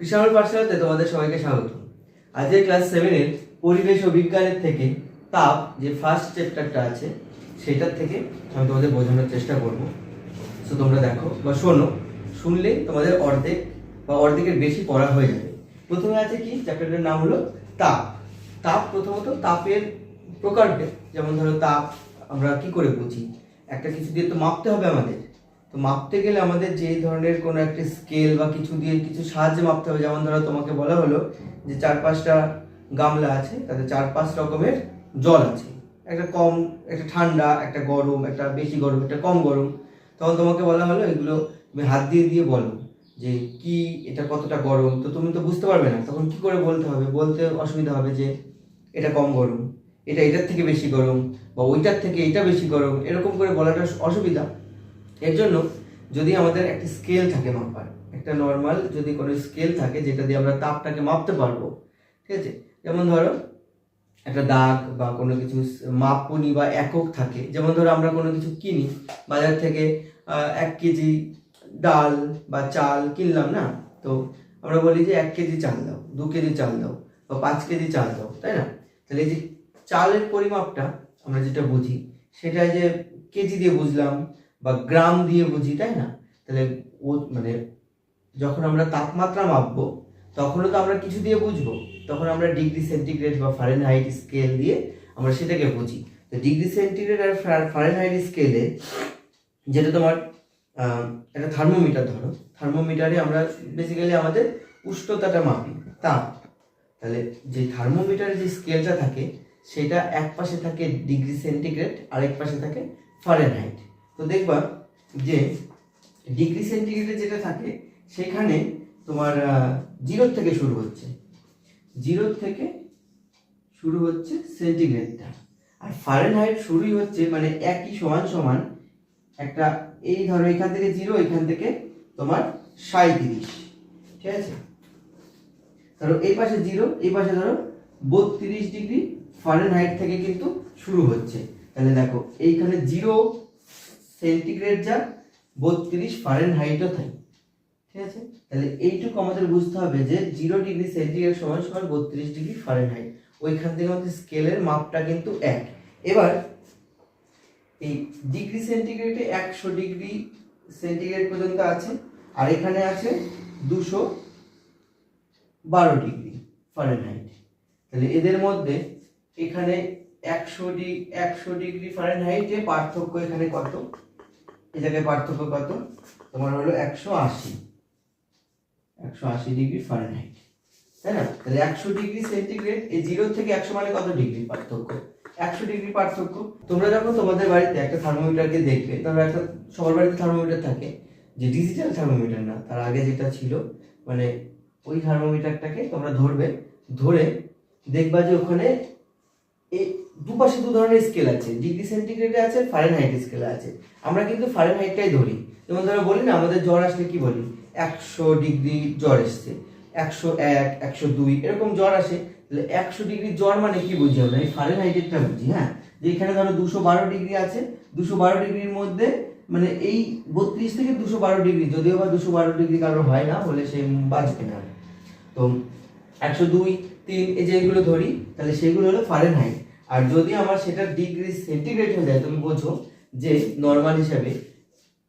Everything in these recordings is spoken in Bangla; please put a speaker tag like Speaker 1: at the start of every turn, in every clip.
Speaker 1: কৃষাণুর পাঠশালাতে তোমাদের সবাইকে স্বাগত। আজকের ক্লাস সেভেনের পরিবেশ ও বিজ্ঞানের থেকে তাপ যে ফার্স্ট চ্যাপ্টারটা আছে, সেটার থেকে আমি তোমাদের বোঝানোর চেষ্টা করব। সো তোমরা দেখো, বা শোনো শুনলে তোমাদের অর্ধেক বা অর্ধেকের বেশি পড়া হয়ে যাবে। প্রথমে আছে কি? চ্যাপ্টারটার নাম হলো তাপ। তাপ প্রথমত তাপের প্রকারভেদ যেমন ধরো তাপ আমরা কি করে বুঝি? একটা কিছু দিয়ে তো মাপতে হবে আমাদের। তো মাপতে গেলে আমাদের যে ধরনের কোনো একটা স্কেল বা কিছু দিয়ে কিছু সাহায্যে মাপতে হবে, যেমন ধরো তোমাকে বলা হলো যে চার পাঁচটা গামলা আছে, তাতে চার পাঁচ রকমের জল আছে। একটা কম, একটা ঠান্ডা, একটা গরম, একটা বেশি গরম, একটা কম গরম। তখন তোমাকে বলা হলো, এগুলো তুমি হাত দিয়ে দিয়ে বলো যে কি, এটা কতটা গরম? তো তুমি তো বুঝতে পারবে না, তখন কি করে বলতে হবে? বলতে অসুবিধা হবে যে এটা কম গরম, এটা এটার থেকে বেশি গরম, বা ওইটার থেকে এটা বেশি গরম, এরকম করে বলাটা অসুবিধা। এর জন্য যদি আমাদের একটা স্কেল থাকে মাপার, একটা নর্মাল যদি কোনো স্কেল থাকে যেটা দিয়ে আমরা তাপটাকে মাপতে পারব, ঠিক আছে? যেমন ধরো, একটা দাগ বা কোনো কিছু মাপনি বা একক থাকে, যেমন ধরো আমরা কোনো কিছু কিনি, বাজার থেকে এক কেজি ডাল বা চাল কিনলাম না? তো আমরা বলি যে এক কেজি চাল দাও, দু কেজি চাল দাও বা পাঁচ কেজি চাল দাও, তাই না? তাহলে এই যে চালের পরিমাপটা আমরা যেটা বুঝি, সেটা যে কেজি দিয়ে বুঝলাম বা গ্রাম দিয়ে বুঝি, তাই না? তাহলে ও মানে যখন আমরা তাপমাত্রা মাপবো, তখনও তো আমরা কিছু দিয়ে বুঝব। তখন আমরা ডিগ্রি সেন্টিগ্রেড বা ফারেনহাইট স্কেল দিয়ে আমরা সেটাকে বুঝি। তো ডিগ্রি সেন্টিগ্রেড আর ফারেনহাইট স্কেলে যেটা তোমার একটা থার্মোমিটার ধরো, থার্মোমিটারে আমরা বেসিক্যালি আমাদের উষ্ণতাটা মাপি, তাপ। তাহলে যে থার্মোমিটারের যে স্কেলটা থাকে, সেটা এক পাশে থাকে ডিগ্রি সেন্টিগ্রেড আরেক পাশে থাকে ফারেনহাইট তো দেখবা যে ডিগ্রি সেন্টিগ্রেডে যেটা থাকে, সেখানে তোমার জিরোর থেকে শুরু হচ্ছে। জিরোর থেকে শুরু হচ্ছে সেন্টিগ্রেডটা আর ফারেনহাইট শুরুই হচ্ছে মানে একই সমান সমান একটা, এই ধরো এখান থেকে জিরো এখান থেকে তোমার সাঁত্রিশ ঠিক আছে? ধরো এই পাশে জিরো এই পাশে ধরো বত্রিশ ডিগ্রি ফারেনহাইট থেকে কিন্তু শুরু হচ্ছে। তাহলে দেখো, এইখানে জিরো সেন্টিগ্রেড যা বত্রিশ ফারেনহাইটও থাকে ঠিক আছে? তাহলে এইটুকু আমাদের বুঝতে হবে যে জিরো ডিগ্রি সেন্টিগ্রেড সমান সমান বত্রিশ ডিগ্রি ফারেনহাইট ওইখান থেকে আমাদের স্কেলের মাপটা কিন্তু এক। এবার এই ডিগ্রি সেন্টিগ্রেডে একশো ডিগ্রি সেন্টিগ্রেড পর্যন্ত আছে, আর এখানে আছে দুশো বারো ডিগ্রি ফারেনহাইট তাহলে এদের মধ্যে এখানে একশো ডিগ্রি একশো ডিগ্রি ফারেনহাইটে পার্থক্য এখানে কত? এই জায়গায় পার্থক্য কত? তোমার হলো একশো আশি। একশো আশি ডিগ্রি ফারেনহাইট তাই না? তাহলে একশো ডিগ্রি সেন্টিগ্রেড, এই জিরো থেকে একশো মানে কত ডিগ্রি পার্থক্য? একশো ডিগ্রি পার্থক্য। তোমরা যখন তোমাদের বাড়িতে একটা থার্মোমিটারকে দেখবে ধরো একটা, সবার বাড়িতে থার্মোমিটার থাকে, যে ডিজিটাল থার্মোমিটার না, তার আগে যেটা ছিল মানে ওই থার্মোমিটারটাকে তোমরা ধরবে, ধরে দেখবা যে ওখানে দুপাশে দু ধরনের স্কেল আছে ডিগ্রি সেন্টিগ্রেডে আছে ফারেনহাইট স্কেলে আছে। আমরা কিন্তু ফারেনহাইটটাই ধরি। যেমন ধরো বলি না, আমাদের জ্বর আসলে কি বলি? একশো ডিগ্রি জ্বর এসছে, একশো এক, একশো দুই, এরকম জ্বর আসে। তাহলে একশো ডিগ্রি জ্বর মানে কি বুঝি আমরা? এই ফারেনহাইটেরটা বুঝি হ্যাঁ? যে এখানে ধরো দুশো বারো ডিগ্রি আছে, দুশো বারো ডিগ্রির মধ্যে মানে এই বত্রিশ থেকে দুশো বারো ডিগ্রি, যদিও বা দুশো বারো ডিগ্রি কারোর হয় না বলে সে বাঁচবে না। তো একশো দুই, তিন, এই যে এগুলো ধরি, তাহলে সেগুলো হলো ফারেনহাইট আর যদি আমার সেটা ডিগ্রি সেন্টিগ্রেড হয়ে যায়, তুমি বোঝো যে নর্মাল হিসাবে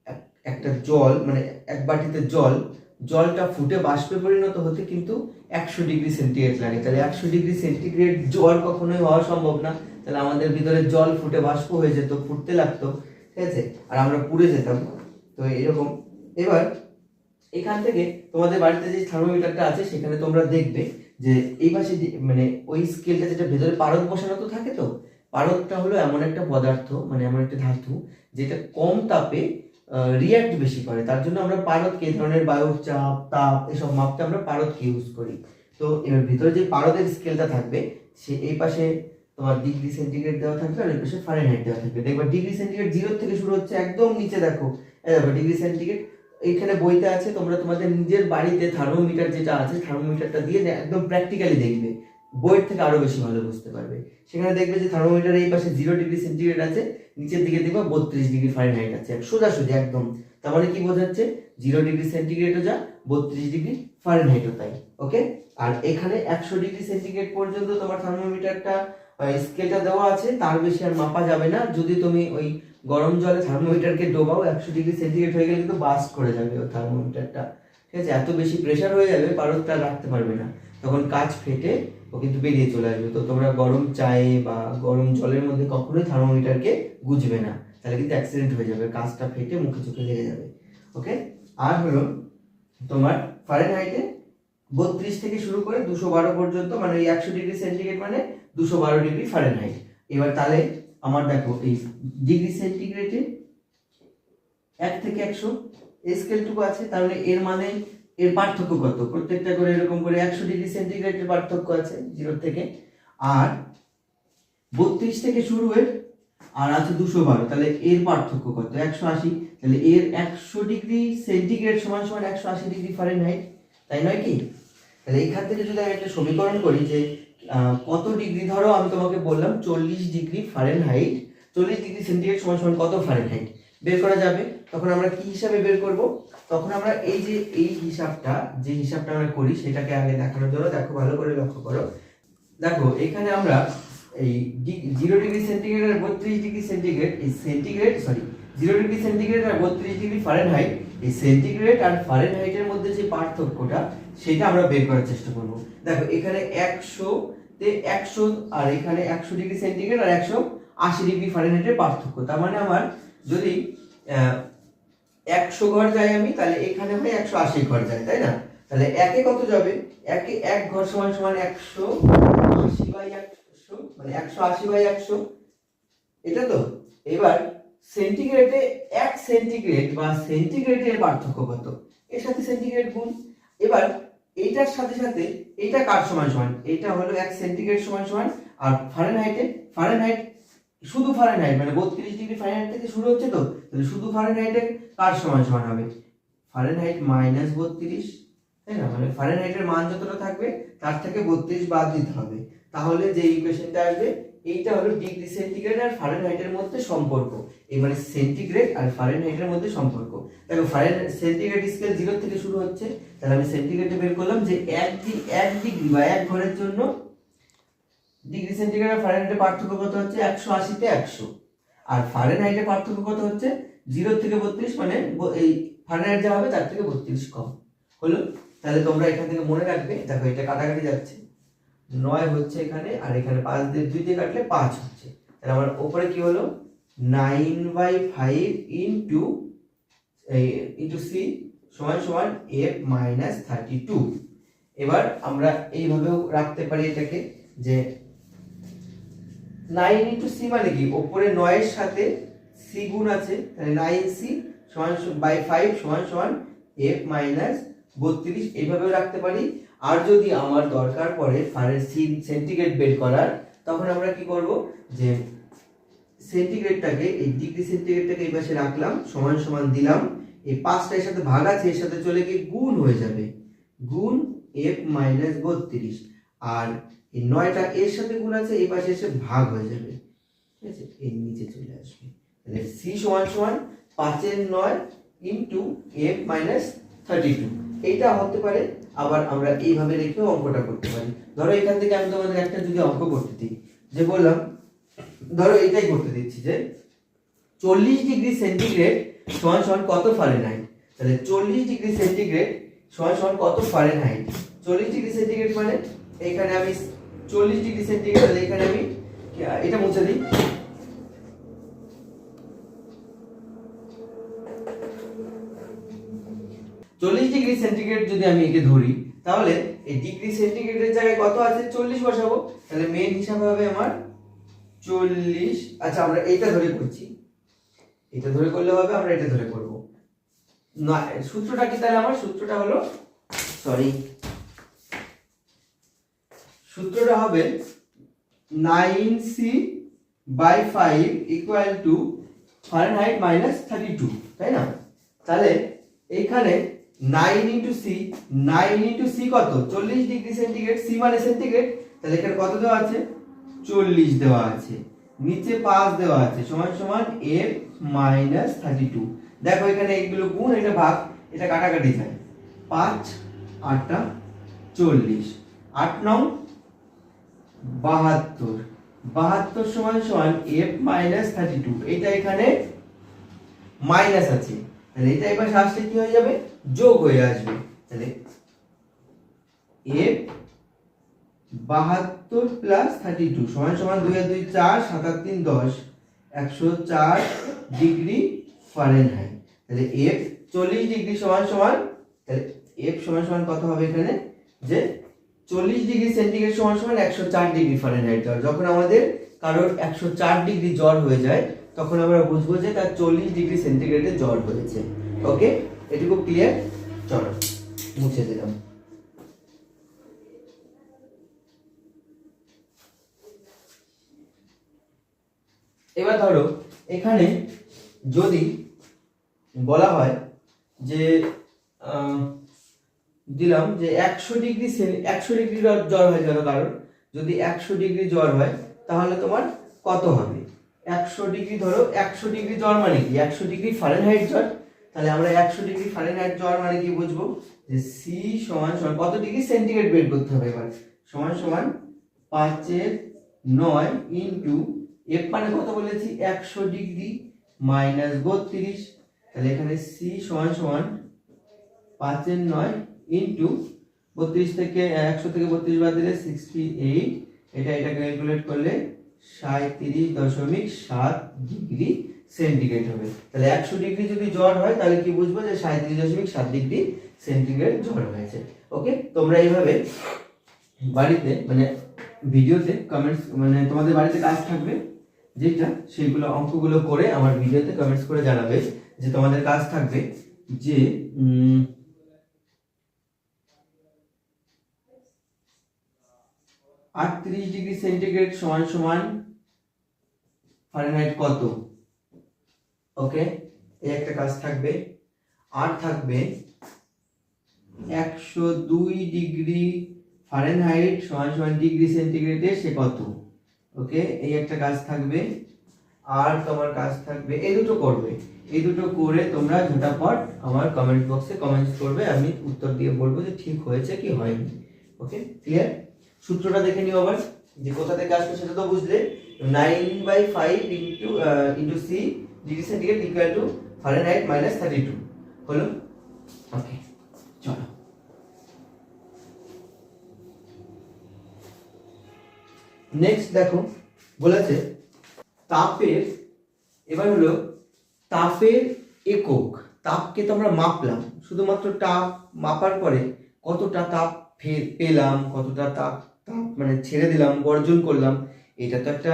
Speaker 1: এক- একটা জল মানে এক বাটিতে জল, জলটা ফুটে বাষ্পে পরিণত হতে কিন্তু একশো ডিগ্রি সেন্টিগ্রেড লাগে। তাহলে একশো ডিগ্রি সেন্টিগ্রেড জল কখনোই হওয়া সম্ভব না। তাহলে আমাদের ভিতরে জল ফুটে বাষ্প হয়ে যেত, ফুটতে লাগতো, ঠিক আছে? আর আমরা পুড়ে যেতাম। তো এরকম। এবার এখান থেকে তোমাদের বাড়িতে যে থার্মোমিটারটা আছে, সেখানে তোমরা দেখবে যে এই পাশে মানে ওই স্কেলটা যেটা ভেতরে পারদ বসানো তো থাকে তো, পারদটা হলো এমন একটা পদার্থ মানে এমন একটা ধাতু, যেটা কম তাপে রিয়াক্ট বেশি করে। তার জন্য আমরা পারদকে এই ধরনের বায়ুর চাপ তাপ, এসব মাপতে আমরা পারদকে ইউজ করি। তো এবার ভিতরে যে পারদের স্কেলটা থাকবে, সে এই পাশে তোমার ডিগ্রি সেন্টিগ্রেড দেওয়া থাকবে আর এই পাশে ফারেনহাইট দেওয়া থাকবে। দেখবা ডিগ্রি সেন্টিগ্রেড জিরো থেকে শুরু হচ্ছে একদম নিচে, দেখো। দেখো ডিগ্রি সেন্টিগ্রেড এইখানে বইতে আছে, তোমরা তোমাদের নিজের বাড়িতে থার্মোমিটার যেটা আছে, থার্মোমিটারটা দিয়ে একদম প্র্যাকটিক্যালি দেখবে। বইয়ের থেকে আরও বেশি ভালো বুঝতে পারবে। সেখানে দেখবে যে থার্মোমিটার এই পাশে জিরো ডিগ্রি সেন্টিগ্রেড আছে, নিচের দিকে দেখবে বত্রিশ ডিগ্রি ফারেনহাইট আছে সোজাসুজি একদম। মানে কি বোঝাচ্ছে? জিরো ডিগ্রি সেন্টিগ্রেডও যা, বত্রিশ ডিগ্রি ফারেনহাইটও তাই ওকে আর এখানে একশো ডিগ্রি সেন্টিগ্রেড পর্যন্ত তোমার থার্মোমিটারটা স্কেলটা দেওয়া আছে, তার বেশি আর মাপা যাবে না। যদি তুমি ওই গরম জলে থার্মোমিটারকে ডোবাও, একশো ডিগ্রি সেন্টিগ্রেড হয়ে গেলে কিন্তু বাস্ট করে যাবে ওই থার্মোমিটারটা ঠিক আছে? এত বেশি প্রেশার হয়ে যাবে পারদটা রাখতে পারবে না। তখন কাজ ফেটে ও কিন্তু বেরিয়ে চলে আসবে। তো তোমরা গরম চায়ে বা গরম জলের মধ্যে কখনোই থার্মোমিটারকে গুজবে না। তাহলে কিন্তু অ্যাক্সিডেন্ট হয়ে যাবে, কাজটা ফেটে মুখে চোখে লেগে যাবে। ওকে আর হলো তোমার ফারেনহাইটে বত্রিশ থেকে শুরু করে দুশো বারো পর্যন্ত মানে একশো ডিগ্রি সেন্টিগ্রেড মানে দুশো বারো ডিগ্রি ফারেনহাইট এবার তাহলে আমার দেখো, এই ডিগ্রি সেন্টিগ্রেডে এক থেকে একশো স্কেলটুকু আছে, তাহলে এর মানে এর পার্থক্য কত? প্রত্যেকটা করে এরকম করে একশো ডিগ্রি সেন্টিগ্রেডের পার্থক্য আছে জিরো থেকে। আর বত্রিশ থেকে শুরু হয়ে, আর আছে দুশো বারো, তাহলে এর পার্থক্য কত? একশো আশি। তাহলে এর একশো ডিগ্রি সেন্টিগ্রেড সমান সমান একশো আশি ডিগ্রি ফারেনহাইট তাই নয় কি? তাহলে এখান থেকে যদি আমি একটা সমীকরণ করি যে কত ডিগ্রি ধরো? আমি তোমাকে বললাম চল্লিশ ডিগ্রি ফারেনহাইট চল্লিশ ডিগ্রি সেন্টিগ্রেড সমান সমান কত ফারেনহাইট বের করা যাবে। তখন আমরা কি হিসাবে বের করব? তখন আমরা এই যে, এই হিসাবটা, যে হিসাবটা আমরা করি, সেটাকে আগে দেখানোর জন্য, দেখো, ভালো করে লক্ষ্য করো। দেখো, এখানে আমরা এই জিরো ডিগ্রি সেন্টিগ্রেড আর বত্রিশ ডিগ্রি সেন্টিগ্রেড এই centigrade sorry zero degree centigrade আর বত্রিশ ডিগ্রি ফারেনহাইট এই সেন্টিগ্রেড আর ফারেনহাইটের মধ্যে যে পার্থক্যটা সেটা আমরা বের করার চেষ্টা করব। দেখো, এখানে একশো তে একশো, আর এখানে একশো ডিগ্রি সেন্টিগ্রেড আর একশো আশি ডিগ্রি ফারেনহাইটের পার্থক্য। তার মানে আমার যদি একশো ঘর যাই আমি, তাহলে এখানে হয় একশো আশি ঘর যায়, তাই না? তাহলে একে কত যাবে? একে এক ঘর সমান সমান একশো আশি বাই একশো মানে একশো আশি বাই একশো। এটা তো? এবার সেন্টিগ্রেডে এক সেন্টিগ্রেড বা সেন্টিগ্রেডের পার্থক্য কত? এর সাথে সেন্টিগ্রেড গুণ। এবার এইটার সাথে সাথে এইটা কার সমান সমান? এটা হলো এক সেন্টিগ্রেড সমান সমান, আর ফারেনহাইটে ফারেনহাইট শুধু ফারেনহাইট মানে বত্রিশ ডিগ্রি ফারেনহাইট থেকে শুরু হচ্ছে তো? তাহলে শুধু ফারেনহাইটে কার সমান সমান হবে? ফারেনহাইট মাইনাস বত্রিশ, তাই না? মানে ফারেনহাইটের মান যতটা থাকবে, তার থেকে বত্রিশ বাদ দিতে হবে। তাহলে যে ইকুয়েশনটা আসবে এইটা হলো ডিগ্রি সেন্টিগ্রেড আর ফারেনহাইটের মধ্যে সম্পর্ক। এই মানে সেন্টিগ্রেড আর ফারেনহাইটের মধ্যে সম্পর্ক। দেখো ফারেন সেন্টিগ্রেড স্কেল জিরো থেকে শুরু হচ্ছে। তাহলে আমি সেন্টিগ্রেডে বের করলাম যে এক এক ডিগ্রি বা এক ঘরের জন্য ডিগ্রি সেন্টিগ্রেড আর ফারেনহাইটের পার্থক্য কত হচ্ছে? একশো আশিতে একশো। আর ফারেনহাইটের পার্থক্য কত হচ্ছে? জিরো থেকে বত্রিশ মানে এই ফারেনহাইট যা হবে তার থেকে বত্রিশ কম। হলো? তাহলে তোমরা এখান থেকে মনে রাখবে, দেখো এটা কাটাকাটি যাচ্ছে। নয় হচ্ছে এখানে, আর এখানে পাঁচ দিয়ে দুই দিয়ে কাটলে পাঁচ হচ্ছে। তাহলে আমার ওপরে কি হলো? Nine by five into into C সমান সমান এফ মাইনাস থার্টি টু। এবার আমরা এইভাবেও রাখতে পারি এটাকে, যে নাইন ইন্টু সি মানে কি? ওপরে নয়ের সাথে সি গুণ আছে, তাহলে নাইন সি সমান বাই ফাইভ সমান সমান এফ মাইনাস বত্রিশ। এইভাবেও রাখতে পারি। আর যদি আমার দরকার পড়ে ফারের সেন্টিগ্রেড বের করার, তখন আমরা কি করব? যে সেন্টিগ্রেডটাকে, এই ডিগ্রি সেন্টিগ্রেডটাকে এই পাশে রাখলাম, সমান সমান দিলাম, এই পাঁচটা এর সাথে ভাগ আছে, এর সাথে চলে গিয়ে গুণ হয়ে যাবে। গুণ এফ মাইনাস বত্রিশ। আর এই নয়টা এর সাথে গুণ আছে, এই পাশে এসে ভাগ হয়ে যাবে। ঠিক আছে? এর নিচে চলে আসবে। তাহলে সি সমান সমান পাঁচের নয় into F minus thirty two. এইটা হতে পারে। আবার আমরা এইভাবে রেখেও অঙ্কটা করতে পারি। ধরো এখান থেকে আমি তোমাদের একটা যদি অঙ্ক করতে দিই। যে বললাম, ধরো এটাই করতে দিচ্ছি যে চল্লিশ ডিগ্রি সেন্টিগ্রেড সমান সমান কত ফারে ফারেনহাইট তাহলে চল্লিশ ডিগ্রি সেন্টিগ্রেড সমান সমান কত ফারে ফারেনহাইট চল্লিশ ডিগ্রি সেন্টিগ্রেড মানে এখানে আমি চল্লিশ ডিগ্রি সেন্টিগ্রেড, তাহলে এখানে আমি এটা মুছে দিই চল্লিশ ডিগ্রি সেন্টিগ্রেড যদি আমি একে ধরি, তাহলে এই ডিগ্রি সেন্টিগ্রেডের জায়গায় কত আছে? চল্লিশ বসাবো। তাহলে মেন হিসাবে হবে আমার চল্লিশ। আচ্ছা আমরা এইটা ধরে করছি। এটা ধরে করলে হবে, আমরা এটা ধরে করব। না, সূত্রটা কি তাহলে আমার? সূত্রটা হলো সরি সূত্রটা হবে nine C by five equal to Fahrenheit minus thirty two তাই না? তাহলে এইখানে nine into C, nine into C কত? চল্লিশ ডিগ্রি সেন্টিগ্রেড, সি মানে সেন্টিগ্রেড? তাহলে এখানে কত দেওয়া আছে? চল্লিশ দেওয়া আছে। নিচে পাঁচ দেওয়া আছে, সমান সমান এফ মাইনাস থার্টি টু। দেখো এখানে এইগুলো গুণ, এটা ভাগ, এটা কাটাকাটি যায় পাঁচ, আটটা, চল্লিশ। আট নং, বাহাত্তর। বাহাত্তর সমান সমান এফ মাইনাস থার্টি টু। এটা এখানে মাইনাস আছে। তাহলে এটা এবার আসলে কি হয়ে যাবে? যোগ হয়ে আসবে। তাহলে এফ বাহাত্তর প্লাস থার্টি টু সমান সমান দুই আর দুই চার, সাত আর তিন দশ, একশো চার ডিগ্রি ফারেনহাইট তাহলে এফ চল্লিশ ডিগ্রি সমান সমান, তাহলে এফ সমান সমান কত হবে এখানে? যে চল্লিশ ডিগ্রি সেন্টিগ্রেড সমান সমান একশো চার ডিগ্রি ফারেনহাইট জ্বর যখন আমাদের কারোর একশো চার ডিগ্রি জ্বর হয়ে যায় তখন আমরা বুঝব যে তার চল্লিশ ডিগ্রি সেন্টিগ্রেডে জ্বর হয়েছে। ওকে? এটুকু ক্লিয়ার চলো, মুছে দিলাম। এবার ধরো, এখানে যদি বলা হয় যে দিলাম যে একশো ডিগ্রি একশো ডিগ্রি জ্বর হয়ে গেল কারণ যদি একশো ডিগ্রি জ্বর হয়, তাহলে তোমার কত হবে? একশো ডিগ্রি ধরো, একশো ডিগ্রি জ্বর মানে কি? একশো ডিগ্রি ফারেনহাইট জ্বর। তাহলে আমরা একশো ডিগ্রি ফারেনহাইট জ্বর মানে কি বুঝব? যে সি সমান সমান, কত ডিগ্রি সেন্টিগ্রেড বের করতে হবে এবার? সমান সমান পাঁচের নয় ইন্টু এফ মানে কত বলেছি? একশো ডিগ্রি মাইনাস বত্রিশ। তাহলে এখানে সি সমান সমান পাঁচের নয় ইন্টু বত্রিশ থেকে, একশো থেকে বত্রিশ বাদ দিলে সিক্সটি এইট এটা এটা ক্যালকুলেট করলে সাঁত্রিশ দশমিক সাত ডিগ্রি সেন্টিগ্রেড হবে। তাহলে একশো ডিগ্রি যদি জ্বর হয়, তাহলে কি বুঝব যে দশমিক সাত ডিগ্রি সেন্টিগ্রেড জ্বর হয়েছে। ওকে তোমরা এইভাবে বাড়িতে মানে ভিডিওতে কমেন্টস মানে তোমাদের বাড়িতে কাজ থাকবে, যেটা সেইগুলো অঙ্কগুলো করে আমার ভিডিওতে কমেন্টস করে জানাবে যে তোমাদের কাজ থাকবে যে আটত্রিশ ডিগ্রি সেন্টিগ্রেড সমান সমান ফারেনহাইট কত? ওকে, এই একটা কাজ থাকবে। আর থাকবে একশো দুই ডিগ্রি ফারেনহাইট সমান সমান ডিগ্রি সেন্টিগ্রেডে সে কত? ওকে, এই একটা কাজ থাকবে। আর তোমার কাজ থাকবে, এই দুটো করবে। এই দুটো করে তোমরা ঝটাপট আমার কমেন্ট বক্সে কমেন্টস করবে, আমি উত্তর দিয়ে বলব যে ঠিক হয়েছে কি হয়নি। ওকে ক্লিয়ার সূত্রটা দেখে নিও আবার, যে কোথা থেকে আসবে সেটা তো বুঝলে। Nine by five into into C degree centigrade equal to Fahrenheit minus thirty two হলো? ওকে চলো। নেক্সট দেখো, বলেছে, তাপের, এবার হলো, তাপের একক, তাপকে তো আমরা মাপলাম, শুধুমাত্র তাপ মাপার পরে কতটা তাপ পেলাম, কতটা তাপ তাপ মানে ছেড়ে দিলাম, বর্জন করলাম, এটা তো একটা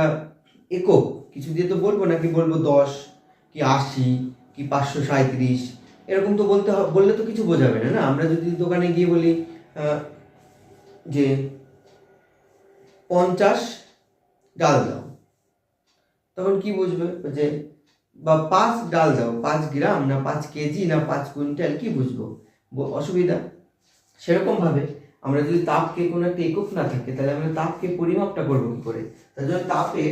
Speaker 1: একক। কিছু দিয়ে তো বলব না কি বলব দশ, কি আশি, কি পাঁচশো সাঁত্রিশ এরকম তো বলতে বললে তো কিছু বোঝাবে না না? আমরা যদি দোকানে গিয়ে বলি যে পঞ্চাশ ডাল দাও, তখন কি বুঝবে? যে বা পাঁচ ডাল দাও, পাঁচ গ্রাম না পাঁচ কেজি না পাঁচ কুইন্টাল, কি বুঝব? অসুবিধা। সেরকম ভাবে আমরা যদি তাপকে কোনো একটা একক না থাকে, তাহলে আমরা তাপকে পরিমাপটা করব কি করে? তার জন্য তাপে,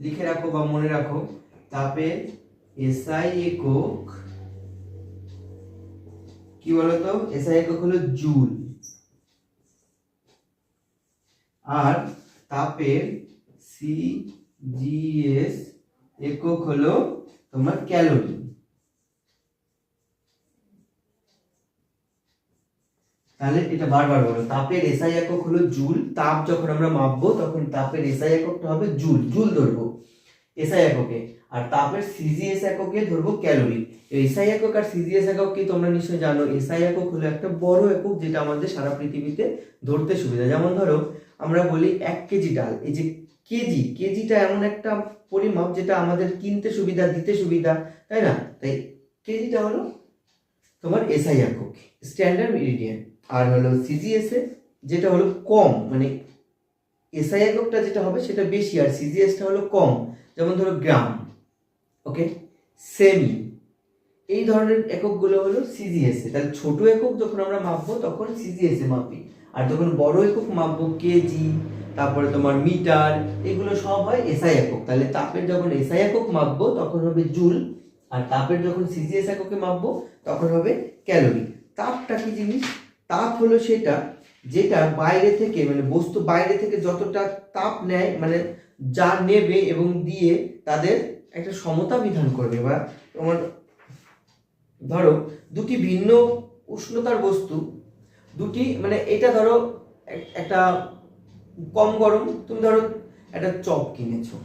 Speaker 1: লিখে রাখো বা মনে রাখো, তাপে এসআই একক, কি বলতো? এসআই একক হলো জুল। আর তাপের সিজিএস একক হলো তোমার ক্যালোরি। তাহলে এটা বারবার বলো, তাপের এসআই একক হলো জুল, তাপ যখন আমরা মাপবো তখন তাপের এসআই এককটা হবে জুল জুল ধরবো এসআই এককে। আর তাপের সিজিএস এককে ধরবো ক্যালোরি। এসআই একক আর সিজিএস একক কি তোমরা নিশ্চয়ই জানো? এসআই একক হলো একটা বড় একক যেটা আমাদের সারা পৃথিবীতে ধরতে সুবিধা। যেমন ধরো, আমরা বলি এক কেজি ডাল। এই যে কেজি, কেজিটা এমন একটা পরিমাপ যেটা আমাদের কিনতে সুবিধা, দিতে সুবিধা, তাই না? তাই কেজিটা হলো তোমার এসআই একক স্ট্যান্ডার্ড মেরিডিয়ান আর হলো সিজিএসএ যেটা হলো কম মানে এসআই এককটা যেটা হবে সেটা বেশি, আর সিজিএসটা হলো কম, যেমন ধরো গ্রাম ওকে সেমি এই ধরনের এককগুলো হলো সিজিএসএ তাহলে ছোট একক যখন আমরা মাপবো, তখন সিজিএসএ মাপি। আর যখন বড় একক মাপবো, কেজি, তারপরে তোমার মিটার, এগুলো সব হয় এসআই একক। তাহলে তাপের যখন এসআই একক মাপবো, তখন হবে জুল, আর তাপের যখন সিজিএস এককে মাপবো, তখন হবে ক্যালোরি। তাপটা কি জিনিস? তাপ হলো সেটা যেটা বাইরে থেকে মানে বস্তু বাইরে থেকে যতটা তাপ নেয় মানে যা নেবে এবং দিয়ে তাদের একটা সমতা বিধান করবে। বা তোমার ধরো দুটি ভিন্ন উষ্ণতার বস্তু, দুটি মানে এটা ধরো এক- একটা কম গরম, তুমি ধরো একটা চপ কিনেছো।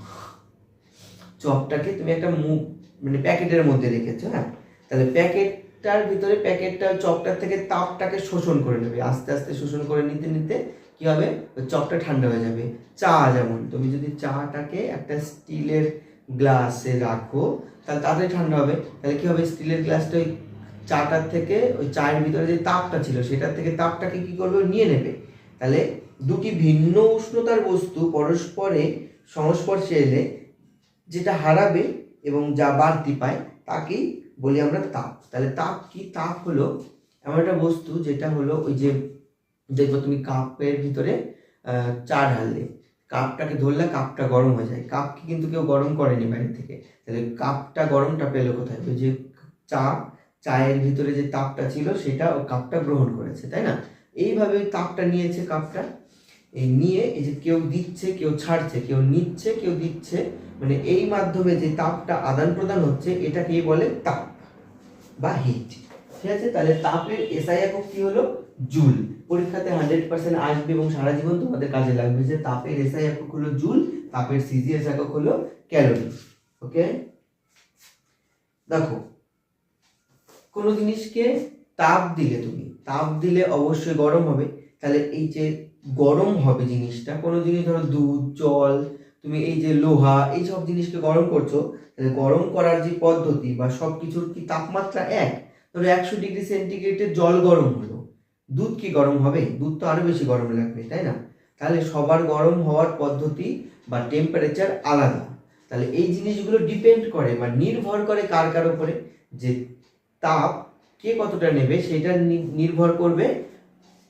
Speaker 1: চপটাকে তুমি একটা মুখ মানে প্যাকেটের মধ্যে রেখেছো হ্যাঁ? তাহলে প্যাকেটটার ভিতরে প্যাকেটটা চপটার থেকে তাপটাকে শোষণ করে নেবে। আস্তে আস্তে শোষণ করে নিতে নিতে কি হবে? চপটা ঠান্ডা হয়ে যাবে। চা যেমন, তুমি যদি চাটাকে একটা স্টিলের গ্লাসে রাখো, তাহলে তাড়াতাড়ি ঠান্ডা হবে। তাহলে কি হবে? স্টিলের গ্লাসটা ওই চাটার থেকে, ওই চায়ের ভিতরে যে তাপটা ছিল, সেটার থেকে তাপটাকে কি করবে? নিয়ে নেবে। তাহলে দুটি ভিন্ন উষ্ণতার বস্তু পরস্পরে সংস্পর্শে এলে যেটা হারাবে এবং যা বাড়তি পায় তাকেই বলি আমরা তাপ। তাহলে তাপ কি? তাপ হলো এমন একটা বস্তু যেটা হলো ওই যে দেখব তুমি কাপের ভিতরে চা ঢাললে। কাপটাকে ধরলে কাপটা গরম হয়ে যায়। কাপকে কিন্তু কেউ গরম করেনি বাইরে থেকে। তাহলে কাপটা গরমটা পেল কোথায়? ওই যে চা, চায়ের ভিতরে যে তাপটা ছিল সেটা ও কাপটা গ্রহণ করেছে, তাই না? এইভাবে তাপটা নিয়েছে কাপটা। এই নিয়ে এই যে কেউ দিচ্ছে, কেউ ছাড়ছে, কেউ নিচ্ছে, কেউ দিচ্ছে। মানে এই মাধ্যমে যে তাপটা আদান প্রদান হচ্ছে, এটাকেই বলে তাপ। বা হিট ঠিক আছে? তাহলে তাপের এসআই একক কি হলো? জুল। পরীক্ষাতে হান্ড্রেড পার্সেন্ট আসবে এবং সারা জীবন তোমাদের কাজে লাগবে যে তাপের এসআই একক হলো জুল, তাপের সিজিএস একক হলো ক্যালোরি ওকে দেখো, কোনো জিনিসকে তাপ দিলে তুমি, তাপ দিলে অবশ্যই গরম হবে। তাহলে এই যে গরম হবে জিনিসটা, কোনো জিনিস ধরো দুধ, জল তুমি এই যে লোহা এই সব জিনিসকে গরম করছ, তাহলে গরম করার যে পদ্ধতি বা সব কিছুর কি তাপমাত্রা এক? ধরো একশো ডিগ্রি সেন্টিগ্রেডের জল গরম হলো। দুধ কি গরম হবে? দুধ তো আরও বেশি গরম লাগবে, তাই না? তাহলে সবার গরম হওয়ার পদ্ধতি বা টেম্পারেচার আলাদা। তাহলে এই জিনিসগুলো ডিপেন্ড করে বা নির্ভর করে কার কার উপরে, যে তাপ কে কতটা নেবে, সেটা নির্ভর করবে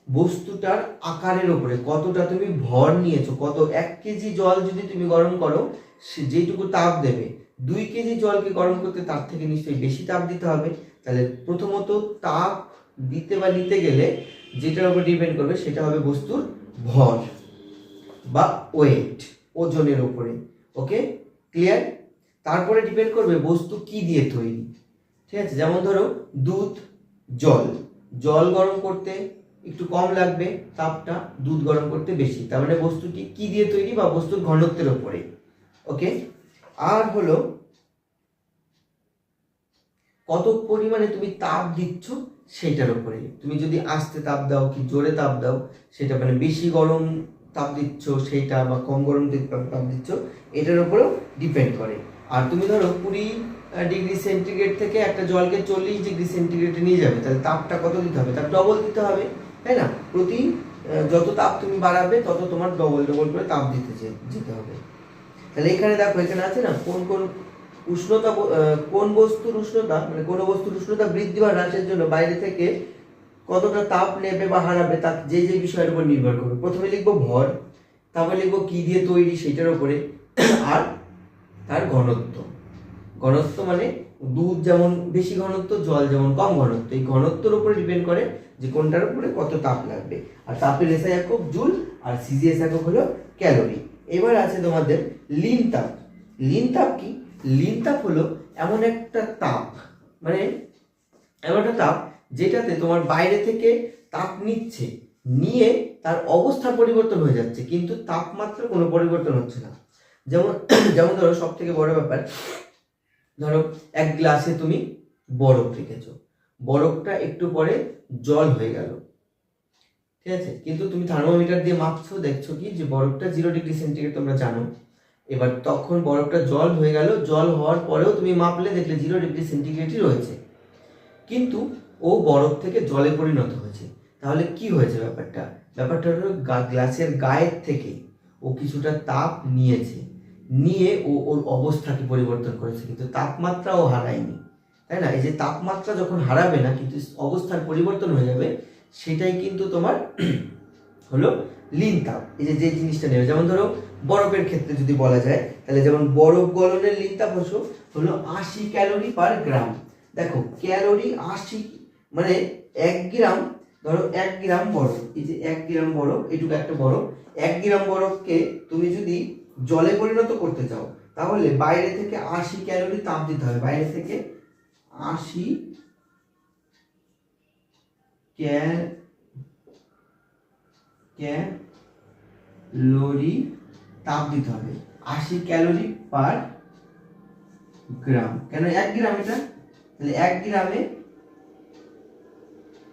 Speaker 1: বস্তুটার আকারের উপরে কতটা তুমি ভর নিয়েছো, কত এক কেজি জল যদি তুমি গরম করো যেটুকু তাপ দেবে, দুই কেজি জলকে গরম করতে তার থেকে নিশ্চয়ই বেশি তাপ দিতে হবে। তাহলে প্রথমত তাপ দিতে বা নিতে গেলে যেটার উপর ডিপেন্ড করবে সেটা হবে বস্তুর ভর বা ওয়েট ওজনের উপরে। ওকে ক্লিয়ার তারপরে ডিপেন্ড করবে বস্তু কি দিয়ে তৈরি। ঠিক আছে? যেমন ধরো দুধ, জল। জল গরম করতে একটু কম লাগবে, তাপটা দুধ গরম করতে বেশি। তার মানে বস্তুটি কি দিয়ে তৈরি বা বস্তুর ঘনত্বের উপরে ওকে আর হলো, কত পরিমাণে তুমি তাপ দিচ্ছ সেটার উপরে তুমি যদি আস্তে তাপ দাও কি জোরে তাপ দাও, সেটা মানে বেশি গরম তাপ দিচ্ছ সেইটা বা কম গরম তাপ দিচ্ছ, এটার উপরেও ডিপেন্ড করে। আর তুমি ধরো কুড়ি ডিগ্রি সেন্টিগ্রেড থেকে একটা জলকে চল্লিশ ডিগ্রি সেন্টিগ্রেডে নিয়ে যাবে, তাহলে তাপটা কত দিতে হবে? তার ডবল দিতে হবে। তাই না? প্রতি যত তাপ তুমি বাড়াবে, তত তোমার ডবল ডবল করে তাপ দিতে যেতে হবে। তাহলে এখানে দেখো, এখানে আছে না, কোন কোন উষ্ণতা কোন বস্তুর উষ্ণতা মানে কোন বস্তুর উষ্ণতা বৃদ্ধি বা হ্রাসের জন্য বাইরে থেকে কতটা তাপ নেবে বা হারাবে, তা যে যে বিষয়ের উপর নির্ভর করবে। প্রথমে লিখব ভর, তারপরে লিখব কি দিয়ে তৈরি সেটার উপরে, আর তার ঘনত্ব। ঘনত্ব মানে দুধ যেমন বেশি ঘনত্ব, জল যেমন কম ঘনত্ব। এই ঘনত্বের উপরে ডিপেন্ড করে যে কোনটার উপরে কত তাপ লাগবে। আর তাপের এসআই একক জুল, আর সিজিএস একক হলো ক্যালোরি। এবার আছে তোমাদের লিন তাপ। লিন তাপ কি? লিন তাপ হলো এমন একটা তাপ মানে এমন একটা তাপ যেটাতে তোমার বাইরে থেকে তাপ নিচ্ছে, নিয়ে তার অবস্থা পরিবর্তন হয়ে যাচ্ছে, কিন্তু তাপমাত্রা কোনো পরিবর্তন হচ্ছে না। যেমন যেমন ধরো সব থেকে বড় ব্যাপার, ধরো এক গ্লাসে তুমি বরফ রেখেছো। বরফটা একটু পরে জল হয়ে গেল। ঠিক আছে? কিন্তু তুমি থার্মোমিটার দিয়ে মাপছো, দেখছ কি? যে বরফটা জিরো ডিগ্রি সেন্টিগ্রেড তোমরা জানো। এবার তখন বরফটা জল হয়ে গেল। জল হওয়ার পরেও তুমি মাপলে দেখলে জিরো ডিগ্রি সেন্টিগ্রেডই রয়েছে। কিন্তু ও বরফ থেকে জলে পরিণত হয়েছে। তাহলে কি হয়েছে ব্যাপারটা? ব্যাপারটা হলো গ্লাসের গায়ের থেকে ও কিছুটা তাপ নিয়েছে। নিয়ে ও ওর অবস্থাকে পরিবর্তন করেছে। কিন্তু তাপমাত্রা ও হারায়নি। তাই না? এই যে তাপমাত্রা যখন হারাবে না, কিন্তু অবস্থার পরিবর্তন হয়ে যাবে, সেটাই কিন্তু তোমার হলো লিন তাপ। এই যে যে জিনিসটা নেবে, যেমন ধরো বরফের ক্ষেত্রে যদি বলা যায়, তাহলে যেমন বরফ গলনের লিন তাপ হলো হলো আশি ক্যালোরি পার গ্রাম। দেখো, ক্যালোরি আশি মানে এক গ্রাম, ধরো এক গ্রাম বরফ। এই যে এক গ্রাম বরফ, এটুকু একটা বরফ। এক গ্রাম বরফকে তুমি যদি জলে পরিণত করতে চাও, তাহলে বাইরে থেকে আশি ক্যালোরি তাপ দিতে হবে। বাইরে থেকে আশি ক্যাল ক্যালোরি তাপ দিতে হবে। আশি ক্যালোরি পার গ্রাম। কেন এক গ্রাম এটা? তাহলে এক গ্রামে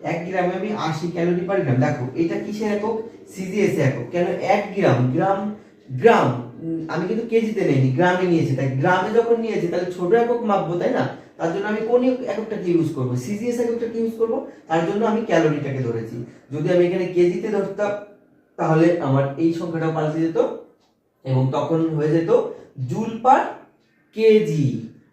Speaker 1: এক গ্রামে আমি আশি ক্যালোরি পার গ্রাম। দেখো, এটা কিসের একক? সিজিএস একক। কেন এক গ্রাম? গ্রাম গ্রাম। আমি কিন্তু কেজিতে নেইনি, গ্রামে নিয়েছি। তাই গ্রামে যখন নিয়েছি, তাহলে ছোট একক মাপবো, তাই না? তার জন্য আমি কোন এককটাকে ইউজ করব? সিজিএস এককটাকে ইউজ করব? তার জন্য আমি ক্যালোরিটাকে ধরেছি। যদি আমি এখানে কেজিতে ধরতাম, তাহলে আমার এই সংখ্যাটা পাল্টে যেত এবং তখন হয়ে যেত জুল পার কেজি।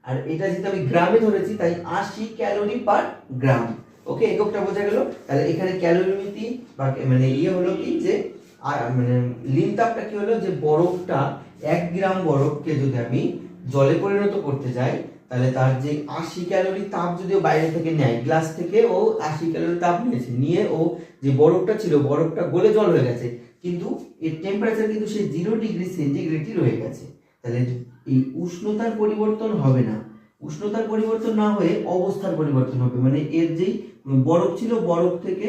Speaker 1: আর এটা যেহেতু আমি গ্রামে ধরেছি, তাই আশি ক্যালোরি পার গ্রাম। ওকে, এককটা বোঝা গেল? তাহলে এখানে ক্যালোরি মিতি বা মানে ইয়ে হলো কি যে মানে লিনতাপটা কি হলো? যে বরফটা এক গ্রাম বরফকে যদি আমি জলে পরিণত করতে যাই তাহলে তার যে আশি ক্যালোরি তাপ যদি ও বাইরে থেকে নেয়, গ্লাস থেকে ও আশি ক্যালোরি তাপ নিয়েছে, নিয়ে ও যে বরফটা ছিল, বরফটা গলে জল হয়ে গেছে, কিন্তু এর টেম্পারেচার কিন্তু সেই জিরো ডিগ্রি সেন্টিগ্রেডই রয়ে গেছে। তাহলে এই উষ্ণতার পরিবর্তন হবে না। উষ্ণতার পরিবর্তন না হয়ে অবস্থার পরিবর্তন হবে মানে এর যেই বরফ ছিল, বরফ থেকে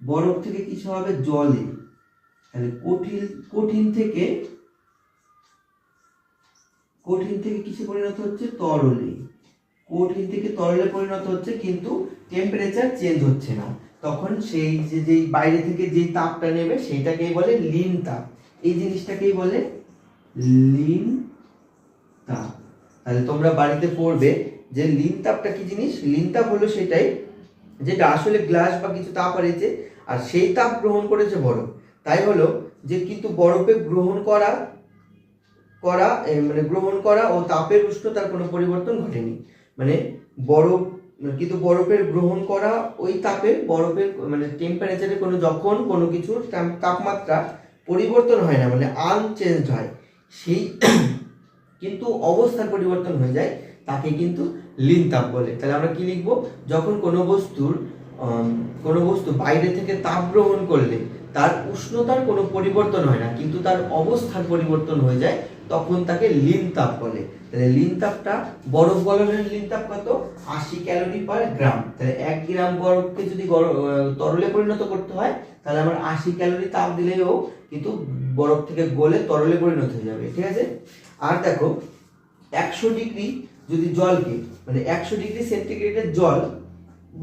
Speaker 1: বরফ থেকে কিছু হবে জলে। তাহলে কঠিন কঠিন থেকে কঠিন থেকে কিসে পরিণত হচ্ছে? তরলে। কঠিন থেকে তরলে পরিণত হচ্ছে, কিন্তু টেম্পারেচার চেঞ্জ হচ্ছে না। তখন সেই যে, যেই বাইরে থেকে যেই তাপটা নেবে সেইটাকেই বলে লিন তাপ। এই জিনিসটাকেই বলে লিন তাপ। তাহলে তোমরা বাড়িতে পড়বে যে লিন তাপটা কি জিনিস? লিন তাপ হলো সেটাই যেটা আসলে গ্লাস বা কিছু তাপ হারিয়েছে আর সেই তাপ গ্রহণ করেছে বরফ। তাই হলো যে, কিন্তু বরফে গ্রহণ করা করা মানে গ্রহণ করা ও তাপের উষ্ণতার কোনো পরিবর্তন ঘটেনি। মানে বরফ, কিন্তু বরফের গ্রহণ করা ওই তাপে বরফের মানে টেম্পারেচারে কোনো যখন কোনো কিছুর তাপমাত্রা পরিবর্তন হয় না মানে আনচেঞ্জ হয়। সেই কিন্তু অবস্থার পরিবর্তন হয়ে যায়, তাকে কিন্তু লিন তাপ বলে। তাহলে আমরা কি লিখব? যখন কোনো বস্তুর কোনো বস্তু বাইরে থেকে তাপ গ্রহণ করলে তার উষ্ণতার কোনো পরিবর্তন হয় না, কিন্তু তার অবস্থার পরিবর্তন হয়ে যায় তখন তাকে লিন তাপ বলে। তাহলে লিন তাপটা বরফ গলনের লিন তাপ কত? আশি ক্যালোরি পার গ্রাম। তাহলে এক গ্রাম বরফকে যদি তরলে পরিণত করতে হয়, তাহলে আমার আশি ক্যালোরি তাপ দিলেও কিন্তু বরফ থেকে গলে তরলে পরিণত হয়ে যাবে, ঠিক আছে? আর দেখো, একশো ডিগ্রি যদি জলকে মানে একশো ডিগ্রি সেন্টিগ্রেডের জল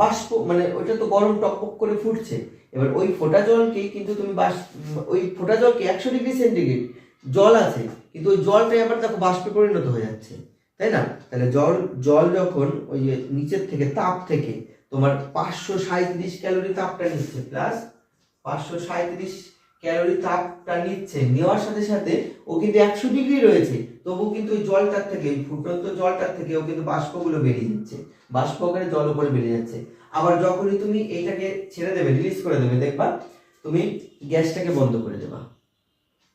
Speaker 1: বাষ্প মানে ওইটা তো গরম টকপক করে ফুটছে। এবার ওই ফোটা জলকেই কিন্তু তুমি বাস ওই ফোটা জলকে একশো ডিগ্রি সেন্টিগ্রেড জল আছে কিন্তু ওই জলটাই আবার দেখো বাষ্পে পরিণত হয়ে যাচ্ছে, তাই না? তাহলে জল জল যখন ওই যে নিচের থেকে, তাপ থেকে তোমার পাঁচশো সাঁত্রিশ ক্যালোরি তাপটা নিচ্ছে প্লাস পাঁচশো সাঁত্রিশ ক্যালোরি তাপটা নিচ্ছে, নেওয়ার সাথে সাথে ও কিন্তু একশো ডিগ্রি রয়েছে তবু কিন্তু ওই জলটার থেকে ফুটন্ত জলটার থেকে ও কিন্তু বাষ্পগুলো বেরিয়ে যাচ্ছে, বাষ্প আকারে জল উপরে বেরিয়ে যাচ্ছে। আবার যখনই তুমি এইটাকে ছেড়ে দেবে রিলিজ করে দেবে, দেখবা তুমি গ্যাসটাকে বন্ধ করে দেবা,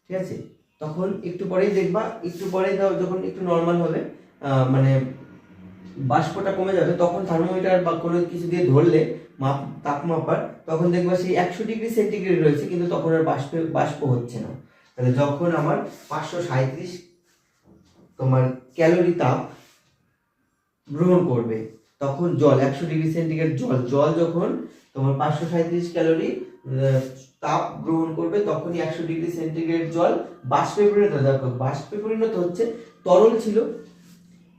Speaker 1: ঠিক আছে? তখন একটু পরেই দেখবা, একটু পরেই যখন একটু নর্মাল হবে মানে বাষ্পটা কমে যাবে, তখন থার্মোমিটার বা কোনো কিছু দিয়ে ধরলে, মাপ, তাপমাপার, তখন দেখবা সেই একশো ডিগ্রি সেন্টিগ্রেড রয়েছে, কিন্তু তখন আর বাষ্প বাষ্প হচ্ছে না। তাহলে যখন আমার পাঁচশো সাঁত্রিশ তোমার ক্যালোরি তাপ গ্রহণ করবে, তখন জল, একশো ডিগ্রি সেন্টিগ্রেড জল জল যখন তোমার পাঁচশো সাঁত্রিশ ক্যালোরি তাপ গ্রহণ করবে, তখনই একশো ডিগ্রি সেন্টিগ্রেড জল বাষ্পে পরিণত দেখো বাষ্পে পরিণত হচ্ছে তরল ছিল।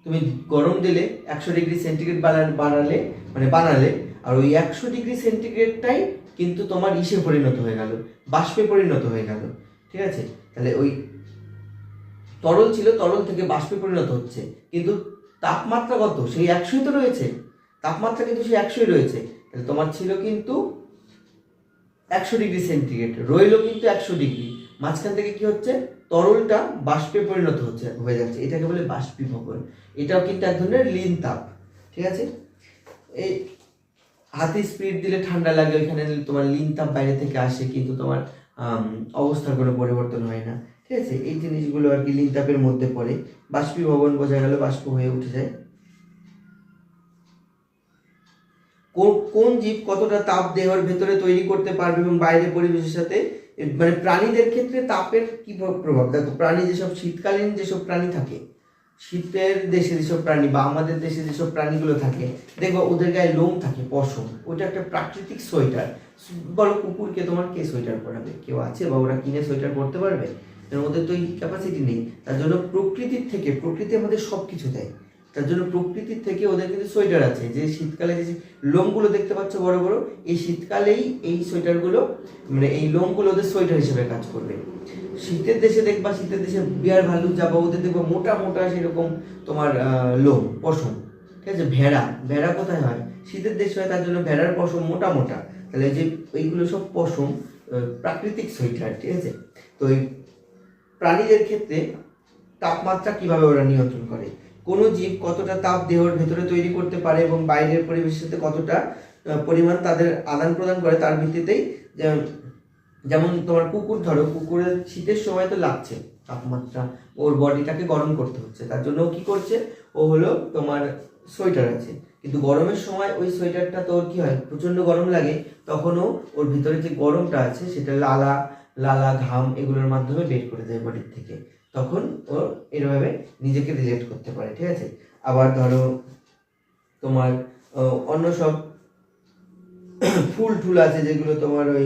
Speaker 1: তুমি গরম দিলে একশো ডিগ্রি সেন্টিগ্রেড বাড়ালে বাড়ালে মানে বানালে, আর ওই একশো ডিগ্রি সেন্টিগ্রেডটাই কিন্তু তোমার ইসে পরিণত হয়ে গেল, বাষ্পে পরিণত হয়ে গেল। ঠিক আছে? তাহলে ওই তরল ছিল, তরল থেকে বাষ্পে পরিণত হচ্ছে। কিন্তু তাপমাত্রা কত? সেই একশোই তো রয়েছে। তাপমাত্রা কিন্তু সেই একশোই রয়েছে। তাহলে তোমার ছিল কিন্তু একশো ডিগ্রি সেন্টিগ্রেড। রইল কিন্তু একশো ডিগ্রি। মাঝখান থেকে কি হচ্ছে? তরলটা বাষ্পে পরিণত হচ্ছে, হয়ে যাচ্ছে। এটাকে বলে বাষ্পীভবন। এটাও কিন্তু এক ধরনের লিন তাপ। ঠিক আছে? এই হাতে স্পিড দিলে ঠান্ডা লাগে, ওইখানে তোমার লিন তাপ বাইরে থেকে আসে, কিন্তু তোমার অবস্থার কোনো পরিবর্তন হয় না। ঠিক আছে? এই জিনিসগুলো আর কি লিন তাপের মধ্যে পড়ে। বাষ্পীভবন বোঝা গেল, বাষ্প হয়ে উঠে যায়। কোন কোন জীব কতটা তাপ দেহের ভেতরে তৈরি করতে পারবে এবং বাইরে পরিবেশের সাথে মানে প্রাণীদের ক্ষেত্রে তাপের কি প্রভাব? দেখো, প্রাণী যেসব শীতকালীন যেসব প্রাণী থাকে, শীতের দেশে যেসব প্রাণী বা আমাদের দেশে যেসব প্রাণীগুলো থাকে, দেখো, ওদের গায়ে লোম থাকে, পশম ওটা একটা প্রাকৃতিক সোয়েটার। বলো, কুকুরকে তোমার কে সোয়েটার পরাবে? কেউ আছে বা ওরা কিনে সোয়েটার পরতে পারবে? ওদের তো এই ক্যাপাসিটি নেই। তার জন্য প্রকৃতির থেকে, প্রকৃতি আমাদের সব কিছু দেয়। তার জন্য প্রকৃতির থেকে ওদের কিন্তু সোয়েটার আছে। যে শীতকালে যে লোমগুলো দেখতে পাচ্ছ বড় বড়, এই শীতকালেই এই সোয়েটারগুলো মানে এই লোমগুলো ওদের সোয়েটার হিসেবে কাজ করবে। শীতের দেশে দেখবা, শীতের দেশে বিয়ার ভালুক যাবা, ওদের দেখবা মোটা মোটা সেরকম তোমার লোম, পশম। ঠিক আছে? ভেড়া ভেড়া কোথায় হয়? শীতের দেশে হয় তার জন্য ভেড়ার পশম মোটা মোটা। তাহলে যে এইগুলো সব পশম প্রাকৃতিক সোয়েটার, ঠিক আছে? তো এই প্রাণীদের ক্ষেত্রে তাপমাত্রা কীভাবে ওরা নিয়ন্ত্রণ করে? কোন জীব কতটা তাপ দেহের ভেতরে তৈরি করতে পারে এবং বাইরের পরিবেশের সাথে কতটা পরিমাণ তাদের আদান প্রদান করে তার ভিত্তিতেই, যেমন তোমার কুকুর ধরো, কুকুরের শীতের সময় তো লাগছে, তাপমাত্রা, ওর বডিটাকে গরম করতে হচ্ছে, তার জন্য কি করছে, ও হলো তোমার সোয়েটার আছে, কিন্তু গরমের সময় ওই সোয়েটারটা তোর কি হয় প্রচণ্ড গরম লাগে তখনও ওর ভিতরে যে গরমটা আছে সেটা লালা লালা, ঘাম এগুলোর মাধ্যমে বের করে দেয় বডির থেকে। তখন ও এরভাবে নিজেকে রিলেট করতে পারে, ঠিক আছে? আবার ধরো তোমার অন্য সব ফুল টুল আছে যেগুলো তোমার ওই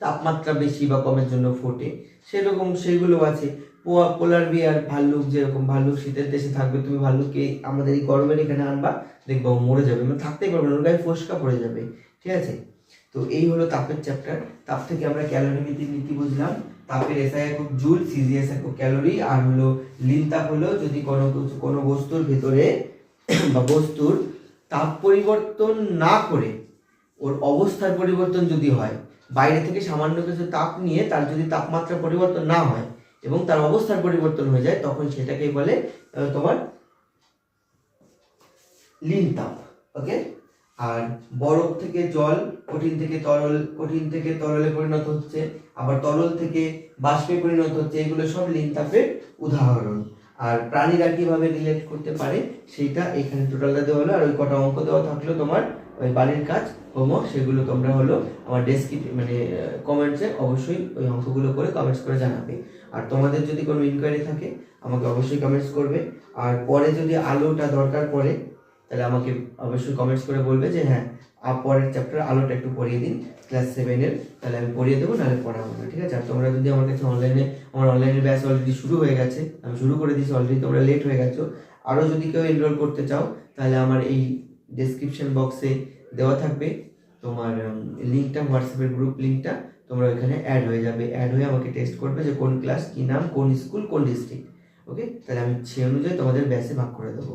Speaker 1: তাপমাত্রা বেশি বা কমের জন্য ফোটে, সেরকম সেগুলো আছে। পোয়া, পোলার বিয়ার, ভাল্লুক যেরকম, ভাল্লুক শীতের দেশে থাকবে, তুমি ভাল্লুককে আমাদের এই গরমের এখানে আনবা, দেখবা মরে যাবে। মানে থাকতেই পারবে না, ওর গায়ে ফোসকা পড়ে যাবে, ঠিক আছে? তো এই হলো তাপের চ্যাপ্টার তাপ থেকে আমরা ক্যালোরি নীতি নীতি বুঝলাম। তাপের এসআই একক জুল সিজিএস একক ক্যালোরি আর হলো লিন তাপ হলো যদি কোনো কোনো বস্তুর ভেতরে বা বস্তুর তাপ পরিবর্তন না করে, ওর অবস্থার পরিবর্তন যদি হয়, বাইরে থেকে সামান্য কিছু তাপ নিয়ে তার যদি তাপমাত্রা পরিবর্তন না হয় এবং তার অবস্থার পরিবর্তন হয়ে যায়, তখন সেটাকে বলে তোমার লিন তাপ ওকে আর বরফ থেকে জল, কঠিন থেকে তরল, কঠিন থেকে তরলে পরিণত হচ্ছে, আবার তরল থেকে বাষ্পে পরিণত হচ্ছে, এগুলো সব লিন তাপের উদাহরণ। আর প্রাণীরা কীভাবে রিলেট করতে পারে সেইটা এখানে টোটালটা দেওয়া হলো, আর ওই কটা অঙ্ক দেওয়া থাকল তোমার, ওই বাড়ির কাজ হোমওয়ার্ক সেগুলো তোমরা হলো আমার ডেসক্রিপ মানে কমেন্টসে অবশ্যই ওই অঙ্কগুলো করে কমেন্টস করে জানাবে। আর তোমাদের যদি কোনো ইনকোয়ারি থাকে, আমাকে অবশ্যই কমেন্টস করবে। আর পরে যদি আলোটা দরকার পড়ে তাহলে আমাকে অবশ্যই কমেন্টস করে বলবে যে হ্যাঁ পরের চ্যাপ্টার আলোটা একটু পড়িয়ে দিন ক্লাস সেভেনের তাহলে আমি পড়িয়ে দেবো, নাহলে পড়াবো না, ঠিক আছে? আর তোমরা যদি আমার কাছে অনলাইনে আমার অনলাইনের ব্যাচ অলরেডি শুরু হয়ে গেছে, আমি শুরু করে দিয়েছি অলরেডি তোমরা লেট হয়ে গেছো আরও যদি কেউ এনরোল করতে চাও, তাহলে আমার এই ডেসক্রিপশন বক্সে দেওয়া থাকবে, তোমার লিঙ্কটা হোয়াটসঅ্যাপের গ্রুপ লিঙ্কটা তোমরা ওইখানে অ্যাড হয়ে যাবে অ্যাড হয়ে আমাকে টেস্ট করবে যে কোন ক্লাস কী নাম, কোন স্কুল কোন ডিস্ট্রিক্ট ওকে তাহলে আমি সেই অনুযায়ী তোমাদের ব্যাচে ভাগ করে দেবো।